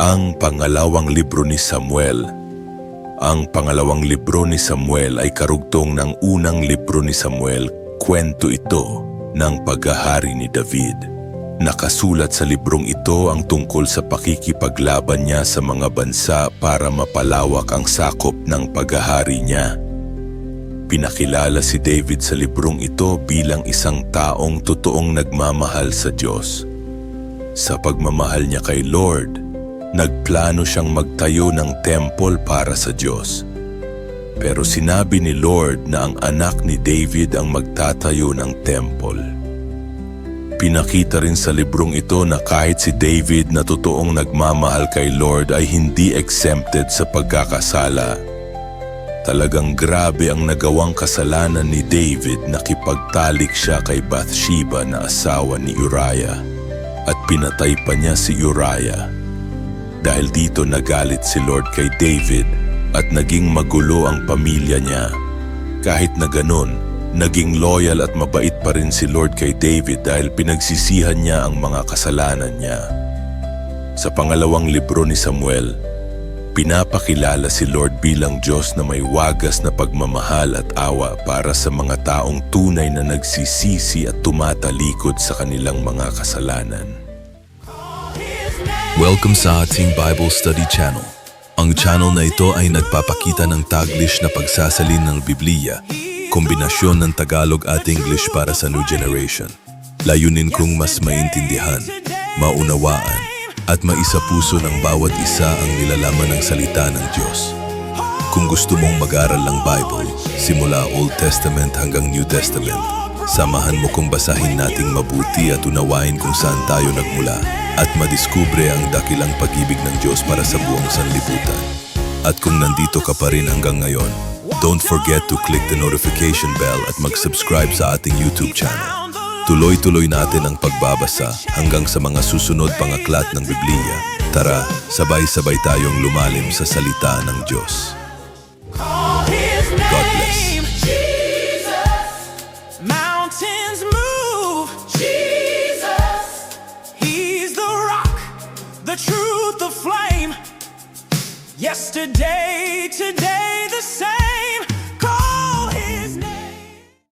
Ang pangalawang libro ni Samuel. Ang pangalawang libro ni Samuel ay karugtong ng unang libro ni Samuel. Kwento ito ng paghahari ni David. Nakasulat sa librong ito ang tungkol sa pakikipaglaban niya sa mga bansa para mapalawak ang sakop ng paghahari niya. Pinakilala si David sa librong ito bilang isang taong totoong nagmamahal sa Diyos. Sa pagmamahal niya kay Lord, nagplano siyang magtayo ng temple para sa Diyos. Pero sinabi ni Lord na ang anak ni David ang magtatayo ng temple. Pinakita rin sa librong ito na kahit si David na totoong nagmamahal kay Lord ay hindi exempted sa pagkakasala. Talagang grabe ang nagawang kasalanan ni David na kipagtalik siya kay Bathsheba na asawa ni Uriah at pinatay pa niya si Uriah. Dahil dito nagalit si Lord kay David at naging magulo ang pamilya niya. Kahit na ganun, naging loyal at mabait pa rin si Lord kay David dahil pinagsisihan niya ang mga kasalanan niya. Sa pangalawang libro ni Samuel, pinapakilala si Lord bilang Diyos na may wagas na pagmamahal at awa para sa mga taong tunay na nagsisisi at tumatalikod sa kanilang mga kasalanan. Welcome sa ating Bible Study Channel. Ang channel na ito ay nagpapakita ng Taglish na pagsasalin ng Biblia, kombinasyon ng Tagalog at English para sa new generation. Layunin kong mas maintindihan, maunawaan, at maisapuso ng bawat isa ang nilalaman ng salita ng Diyos. Kung gusto mong mag-aral ng Bible, simula Old Testament hanggang New Testament, samahan mo kong basahin nating mabuti at unawain kung saan tayo nagmula at madiskubre ang dakilang pag-ibig ng Diyos para sa buong sanlibutan. At kung nandito ka pa rin hanggang ngayon, don't forget to click the notification bell at mag-subscribe sa ating YouTube channel. Tuloy-tuloy natin ang pagbabasa hanggang sa mga susunod pang aklat ng Biblia. Tara, sabay-sabay tayong lumalim sa salita ng Diyos. Mountains move. Jesus. He's the rock, the truth, the flame. Yesterday, today.